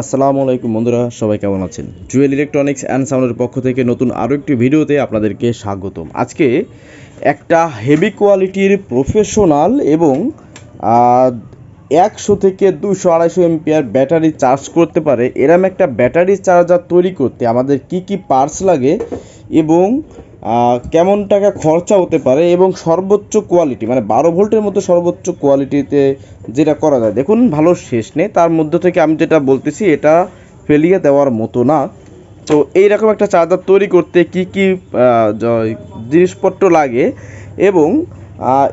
আসসালামু আলাইকুম বন্ধুরা, সবাই কেমন আছেন? জুয়েল ইলেকট্রনিক্স অ্যান্ড সাউন্ডের পক্ষ থেকে নতুন আরও একটি ভিডিওতে আপনাদেরকে স্বাগতম। আজকে একটা হেভি কোয়ালিটির প্রফেশনাল এবং একশো থেকে দুশো আড়াইশো এমপিআর ব্যাটারি চার্জ করতে পারে। এরম একটা ব্যাটারি চার্জার তৈরি করতে আমাদের কি কি পার্টস লাগে এবং কেমন টাকা খরচা হতে পারে এবং সর্বোচ্চ কোয়ালিটি মানে বারো ভোল্টের মতো সর্বোচ্চ কোয়ালিটিতে যেটা করা যায়। দেখুন, ভালো শেষ নেই। তার মধ্যে থেকে আমি যেটা বলতেছি, এটা ফেলিয়ে দেওয়ার মতো না। তো এইরকম একটা চার্জার তৈরি করতে কি কি জিনিসপত্র লাগে এবং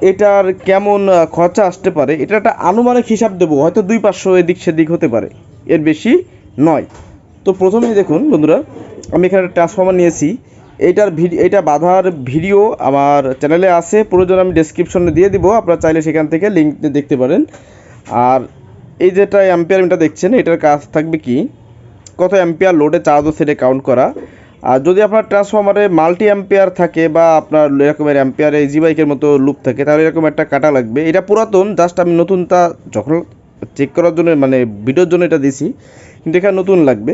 এটার কেমন খরচা আসতে পারে এটা একটা আনুমানিক হিসাব দেবো। হয়তো দুই পাঁচশো এদিক সেদিক হতে পারে। এর বেশি নয়। তো প্রথমেই দেখুন, বন্ধুরা, আমি এখানে ট্রান্সফর্মার নিয়েছি। এইটার ভিডিও এটা বাঁধার ভিডিও আমার চ্যানেলে আছে, প্রয়োজন আমি ডেসক্রিপশনে দিয়ে দিব, আপনারা চাইলে সেখান থেকে লিঙ্ক দেখতে পারেন। আর এই যেটা অ্যাম্পিয়ার মিটার দেখছেন, এটার কাজ থাকবে কি? কত অ্যাম্পিয়ার লোডে চার্জ ও সেটা কাউন্ট করা। আর যদি আপনার ট্রান্সফর্মারে মাল্টি অ্যাম্পিয়ার থাকে বা আপনার এরকমের অ্যাম্পিয়ারে জি বাইকের মতো লুপ থাকে, তাহলে এরকম একটা কাটা লাগবে। এটা পুরাতন জাস্ট আমি নতুনটা যখন চেক করার জন্য মানে ভিডিওর জন্য এটা দিছি, কিন্তু এখানে নতুন লাগবে।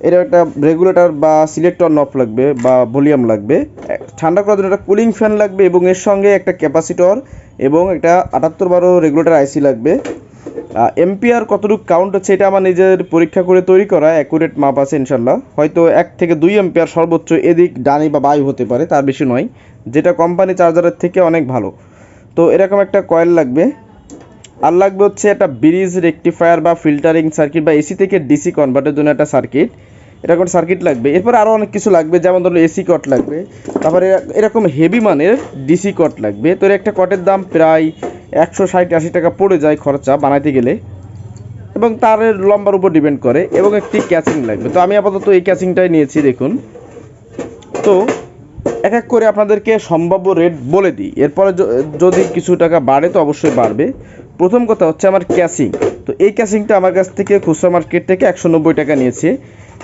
এটা একটা রেগুলেটর বা সিলেক্টর নফ লাগবে বা ভলিউম লাগবে। ঠান্ডা করার জন্য একটা কুলিং ফ্যান লাগবে এবং এর সঙ্গে একটা ক্যাপাসিটর এবং একটা আটাত্তর বারো রেগুলেটর আইসি লাগবে। এমপিআর কতটুকু কাউন্ট হচ্ছে এটা আমার নিজের পরীক্ষা করে তৈরি করা অ্যাকুরেট মাপ আছে ইনশাল্লাহ হয়তো এক থেকে দুই এমপিআর সর্বোচ্চ এদিক ডানি বা বায়ু হতে পারে, তার বেশি নয়। যেটা কোম্পানি চার্জারের থেকে অনেক ভালো। তো এরকম একটা কয়েল লাগবে। আর লাগবে হচ্ছে একটা ব্রিজ রেকটিফায়ার বা ফিল্টারিং সার্কিট বা এসি থেকে ডিসি কনভার্টের জন্য একটা সার্কিট। এরকম সার্কিট লাগবে। এরপর আরও অনেক কিছু লাগবে, যেমন ধরো এসি কট লাগবে। তারপরে এরকম হেভি মানের ডিসি কট লাগবে। তো একটা কটের দাম প্রায় একশো ষাট, আশি টাকা পড়ে যায় খরচা বানাইতে গেলে। এবং তার লম্বার উপর ডিপেন্ড করে এবং একটি ক্যাচিং লাগবে। তো আমি আপাতত এই ক্যাচিংটাই নিয়েছি, দেখুন। তো এক এক করে আপনাদেরকে সম্ভাব্য রেট বলে দিই। এরপরে যদি কিছু টাকা বাড়ে তো অবশ্যই বাড়বে। প্রথম কথা হচ্ছে আমার ক্যাসিং তো এই ক্যাসিংটা আমার কাছ থেকে খুচরা মার্কেট থেকে একশো নব্বই টাকা নিয়েছে।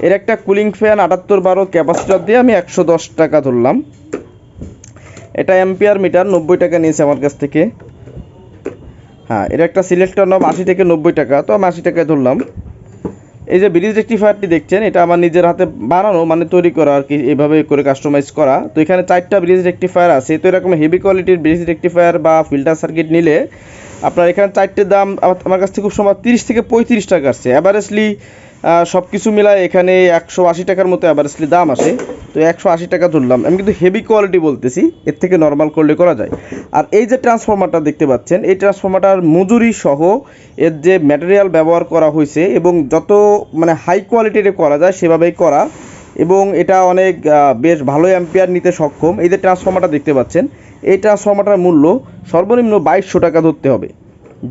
এর একটা কুলিং ফ্যান আটাত্তর বারো ক্যাপাসিটার দিয়ে আমি একশো দশ টাকা ধরলাম। এটা অ্যাম্পিয়ার মিটার, নব্বই টাকা নিয়েছে আমার কাছ থেকে। হ্যাঁ এর একটা সিলেক্টর নব আশি থেকে নব্বই টাকা, তো আমি আশি টাকায় ধরলাম। এই যে ব্রিজ রেক্টিফায়ারটি দেখছেন, এটা আমার নিজের হাতে বানানো মানে তৈরি করা আর কি, এভাবে করে কাস্টমাইজ করা। তো এখানে চারটা ব্রিজ রেক্টিফায়ার আছে। তো এরকম হেভি কোয়ালিটির ব্রিজ রেক্টিফায়ার বা ফিল্টার সার্কিট নিলে আপনার এখানে চারটে দাম আমার- কাছ থেকে খুব সময় তিরিশ থেকে পঁয়ত্রিশ টাকা আসছে। অ্যাভারেজলি সব কিছু মিলায় এখানে একশো আশি টাকার মতো অ্যাভারেজলি দাম আসে তো একশো আশি টাকা ধরলাম। আমি কিন্তু হেভি কোয়ালিটি বলতেছি, এর থেকে নর্মাল করলে করা যায়। আর এই যে ট্রান্সফর্মারটা দেখতে পাচ্ছেন, এই ট্রান্সফর্মারটার মজুরি সহ এর যে ম্যাটেরিয়াল ব্যবহার করা হয়েছে এবং যত মানে হাই কোয়ালিটির করা যায় সেভাবেই করা। এবং এটা অনেক বেশ ভালো অ্যাম্পিয়ার নিতে সক্ষম। এই যে ট্রান্সফর্মারটা দেখতে পাচ্ছেন এই ট্রান্সফর্মারটার মূল্য সর্বনিম্ন বাইশশো টাকা ধরতে হবে।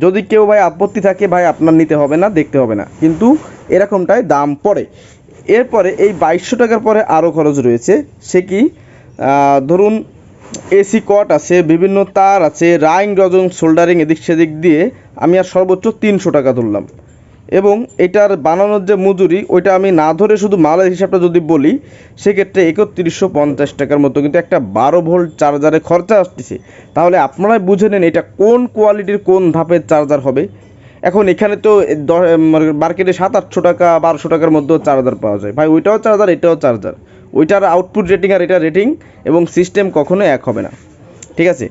যদি কেউ ভাই আপত্তি থাকে ভাই আপনার নিতে হবে না, দেখতে হবে না। কিন্তু এরকমটাই দাম পড়ে। এরপরে এই বাইশশো টাকার পরে আরও খরচ রয়েছে। সে কি? ধরুন এসি কট আছে, বিভিন্ন তার আছে রাইং রজন সোল্ডারিং এদিক সেদিক দিয়ে আমি আর সর্বোচ্চ তিনশো টাকা ধরলাম। এবং এটার বানানোর যে মজুরি, ওইটা আমি না ধরে শুধু মালের হিসাবটা যদি বলি, সেক্ষেত্রে একত্রিশশো পঞ্চাশ টাকার মতো কিন্তু একটা বারো ভোল্ট চার্জারে খরচা আসতেছে। তাহলে আপনারাই বুঝে নেন এটা কোন কোয়ালিটির, কোন ধাপের চার্জার হবে। এখন এখানে তো মার্কেটে সাত আটশো টাকা, বারোশো টাকার মধ্যেও চার্জার পাওয়া যায়। ভাই, ওইটাও চার্জার, এটাও চার্জার। ওইটার আউটপুট রেটিং আর এটা রেটিং এবং সিস্টেম কখনো এক হবে না। ঠিক আছে?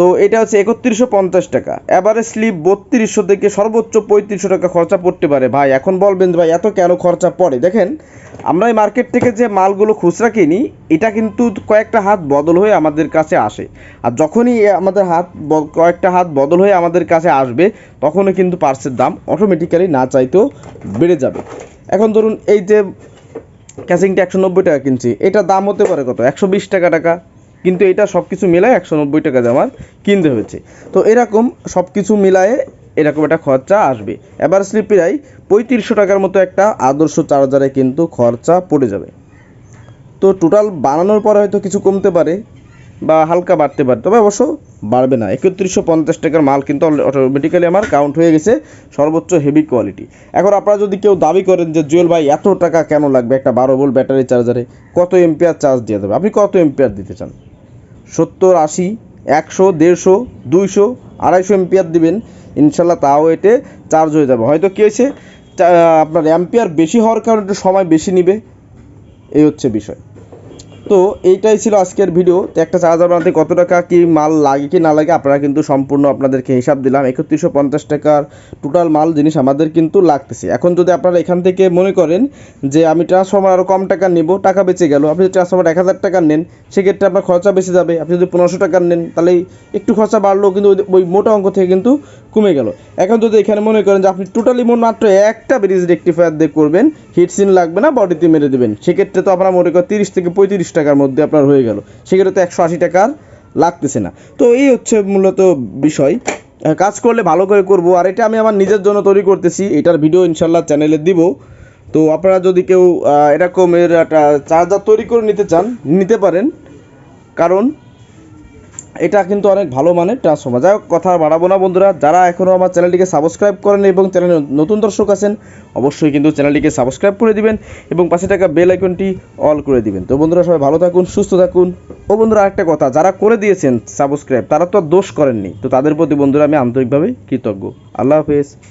তো এটা হচ্ছে একত্রিশশো পঞ্চাশ টাকা। এবারে স্লিপ বত্রিশশো থেকে সর্বোচ্চ পঁয়ত্রিশশো টাকা খরচা পড়তে পারে। ভাই, এখন বলবেন ভাই, এত কেন খরচা পড়ে? দেখেন, আমরা এই মার্কেট থেকে যে মালগুলো খুচরা কিনি, এটা কিন্তু কয়েকটা হাত বদল হয়ে আমাদের কাছে আসে। আর যখনই আমাদের হাত কয়েকটা হাত বদল হয়ে আমাদের কাছে আসবে তখনই কিন্তু পার্সের দাম অটোমেটিক্যালি না চাইতেও বেড়ে যাবে। এখন ধরুন, এই যে ক্যাসিংটা একশো নব্বই টাকা কিনছি, এটা দাম হতে পারে কত? একশো বিশ টাকা টাকা। কিন্তু এটা সব কিছু মিলায় একশো নব্বই টাকা আমার কিনতে হয়েছে। তো এরকম সব কিছু মিলায়ে এরকম একটা খরচা আসবে। এবার স্লিপিরাই পঁয়ত্রিশশো টাকার মতো একটা আদর্শ চার্জারে কিন্তু খরচা পড়ে যাবে। তো টোটাল বানানোর পরে হয়তো কিছু কমতে পারে বা হালকা বাড়তে পারে। তবে অবশ্য বাড়বে না। একত্রিশশো পঞ্চাশ টাকার মাল কিন্তু অটোমেটিক্যালি আমার কাউন্ট হয়ে গেছে সর্বোচ্চ হেভি কোয়ালিটি এখন আপনারা যদি কেউ দাবি করেন যে, জুয়েল ভাই, এত টাকা কেন লাগবে একটা বারো ভোল্ট ব্যাটারি চার্জারে কত এম্পিয়ার চার্জ দিয়ে দেবে? আপনি কত এম্পিয়ার দিতে চান? সত্তর, আশি, একশো, দেড়শো, দুইশো, আড়াইশো এম্পিয়ার দিবেন, ইনশাল্লাহ তাও এতে চার্জ হয়ে যাবে। হয়তো কী হয়েছে? আপনার অ্যাম্পিয়ার বেশি হওয়ার কারণে একটু সময় বেশি নেবে। এই হচ্ছে বিষয়। তো এইটাই ছিল আজকের ভিডিও তো একটা চার্জার বানাতে কত টাকা, কি মাল লাগে, কি না লাগে, আপনারা কিন্তু সম্পূর্ণ আপনাদেরকে হিসাব দিলাম। একত্রিশশো পঞ্চাশ টাকার টোটাল মাল জিনিস আমাদের কিন্তু লাগতেছে। এখন যদি আপনারা এখান থেকে মনে করেন যে আমি ট্রান্সফর্মার আরও কম টাকা নেব, টাকা বেঁচে গেল, আপনি যদি ট্রান্সফর্মার এক হাজার টাকার নেন, সেক্ষেত্রে আপনার খরচা বেশি যাবে। আপনি যদি পনেরোশো টাকার নেন, তাহলে একটু খরচা বাড়লেও কিন্তু ওই মোটা অঙ্ক থেকে কিন্তু কমে গেল। এখন যদি এখানে মনে করেন যে আপনি টোটালি মন মাত্র একটা ব্রিজ রেক্টিফায়ার দিয়ে করবেন হিট সিন লাগবে না বডিতে মেরে দেবেন। সেক্ষেত্রে তো আপনার মনে করেন তিরিশ থেকে পঁয়ত্রিশ টাকার মধ্যে আপনার হয়ে গেল। সেক্ষেত্রে তো একশো আশি টাকার লাগতেছে না। তো এই হচ্ছে মূলত বিষয়। কাজ করলে ভালো করে করব। আর এটা আমি আমার নিজের জন্য তৈরি করতেছি। এটার ভিডিও ইনশাল্লাহ চ্যানেলে দিব। তো আপনারা যদি কেউ এরকমের একটা চার্জার তৈরি করে নিতে চান, নিতে পারেন। কারণ এটা কিন্তু অনেক ভালো মানের ট্রান্সফর্মার যাই হোক, কথা বাড়াবো না বন্ধুরা। যারা এখনও আমার চ্যানেলটিকে সাবস্ক্রাইব করেন এবং চ্যানেলে নতুন দর্শক আছেন, অবশ্যই কিন্তু চ্যানেলটিকে সাবস্ক্রাইব করে দিবেন এবং পাশে থাকা বেল আইকনটি অল করে দিবেন। তো বন্ধুরা, সবাই ভালো থাকুন, সুস্থ থাকুন। ও বন্ধুরা একটা কথা, যারা করে দিয়েছেন সাবস্ক্রাইব তারা তো দোষ করেননি। তো তাদের প্রতি বন্ধুরা, আমি আন্তরিকভাবে কৃতজ্ঞ। আল্লাহ হাফেজ।